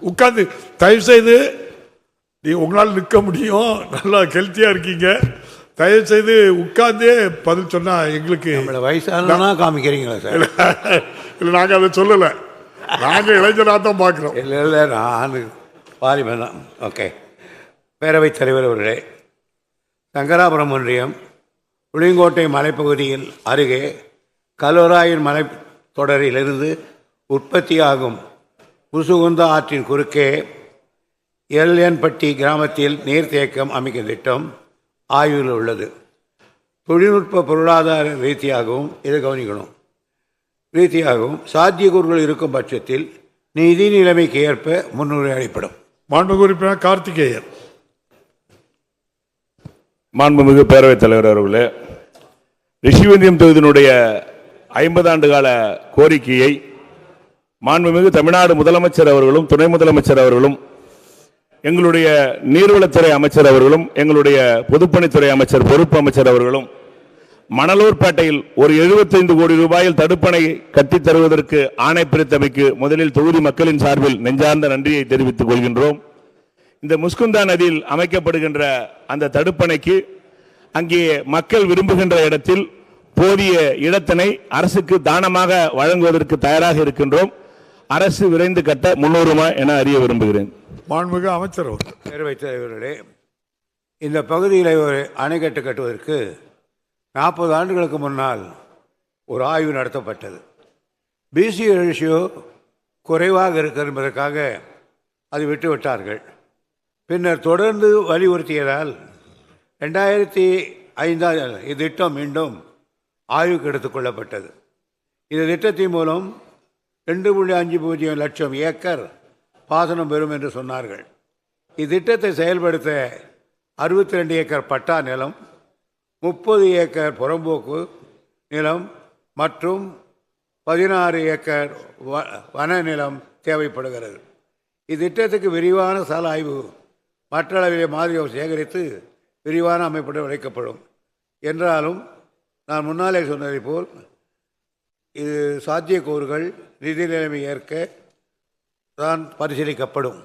உட்கார்ந்து தயவு செய்து நீ உங்களால் நிற்க முடியும். நல்லா ஹெல்த்தியா இருக்கீங்க. தயவு செய்து உட்கார்ந்தே பதில் சொன்னா எங்களுக்கு வயசானா காமிக்கிறீங்களா சார்? இல்லை நாங்கள் அதை சொல்லலை. நாங்கள் இளைஞராக தான் பார்க்குறோம் இல்லை இல்லை நான் வாலிபன் தான். ஓகே. பேரவைத் தலைவர் அவர்களே சங்கராபுரம் ஒன்றியம் புளியங்கோட்டை மலைப்பகுதியில் அருகே கலோராயின் மலை தொடரிலிருந்து உற்பத்தியாகும் முசுகுந்த ஆற்றின் குறுக்கே எல்என்பட்டி கிராமத்தில் நீர்த்தேக்கம் அமைக்கும் திட்டம் ஆய்வில் உள்ளது. தொழில்நுட்ப பொருளாதார ரீதியாகவும் இதை கவனிக்கணும். ரீதியாகவும் சாத்தியக்கூறுகள் இருக்கும் பட்சத்தில் நிதி நிலைமைக்கு ஏற்ப முன்னுரிமை அளிப்படும். மாண்புமிகு உறுப்பினர் கார்த்திகேயன். மாண்புமிகு பேரவைத் தலைவர் அவர்களே ரிஷிவந்தியம் தொகுதியினுடைய ஐம்பது ஆண்டு கால கோரிக்கையை மாண்புமிகு தமிழ்நாடு முதலமைச்சர் அவர்களும் துணை முதலமைச்சர் அவர்களும் எங்களுடைய நீர்வளத்துறை அமைச்சர் அவர்களும் எங்களுடைய பொதுப்பணித்துறை அமைச்சர் பொறுப்பு அமைச்சர் அவர்களும் மணலூர்பேட்டையில் ஒரு 75 கோடி ரூபாயில் தடுப்பணை கட்டித் தருவதற்கு ஆணை பிரித்தமைக்கு முதலில் தொகுதி மக்களின் சார்பில் நெஞ்சார்ந்த நன்றியை தெரிவித்துக் கொள்கின்றோம். இந்த முஸ்குந்தா நதியில் அமைக்கப்படுகின்ற அந்த தடுப்பணைக்கு அங்கே மக்கள் விரும்புகின்ற இடத்தில் போதிய இடத்தினை அரசுக்கு தானமாக வழங்குவதற்கு தயாராக இருக்கின்றோம். அரசு விரைந்து கட்ட முன்னோருமா என அறிய விரும்புகிறேன். மாண்புமிகு அமைச்சர் அவர்கள். பேரவைத் தலைவர்களே இந்த பகுதியில் ஒரு அணைக்கட்டு கட்டுவதற்கு நாற்பது ஆண்டுகளுக்கு முன்னால் ஒரு ஆய்வு நடத்தப்பட்டது. பிசி ரேஷியோ குறைவாக இருக்கிறது என்பதற்காக அதை விட்டு விட்டார்கள் பின்னர் தொடர்ந்து வலியுறுத்தியதால் ரெண்டாயிரத்தி ஐந்தாம் இத்திட்டம் மீண்டும் ஆய்வுக்கு எடுத்துக்கொள்ளப்பட்டது இந்த திட்டத்தின் மூலம் ரெண்டு புள்ளி அஞ்சு பூஜ்ஜியம் லட்சம் ஏக்கர் பாசனம் பெறும் என்று சொன்னார்கள். இத்திட்டத்தை செயல்படுத்த அறுபத்தி ரெண்டு ஏக்கர் பட்டா நிலம் முப்பது ஏக்கர் புறம்போக்கு நிலம் மற்றும் பதினாறு ஏக்கர் வ- வன நிலம் தேவைப்படுகிறது. இத்திட்டத்துக்கு விரிவான சால ஆய்வு மற்றளவிலே மாதிரி சேகரித்து விரிவான அமைப்புடன் வைக்கப்படும் என்றாலும் நான் முன்னாலே சொன்னதைப் போல் இது சாத்தியக்கூறுகள் நிதி நிலைமை ஏற்க தான் பரிசீலிக்கப்படும்.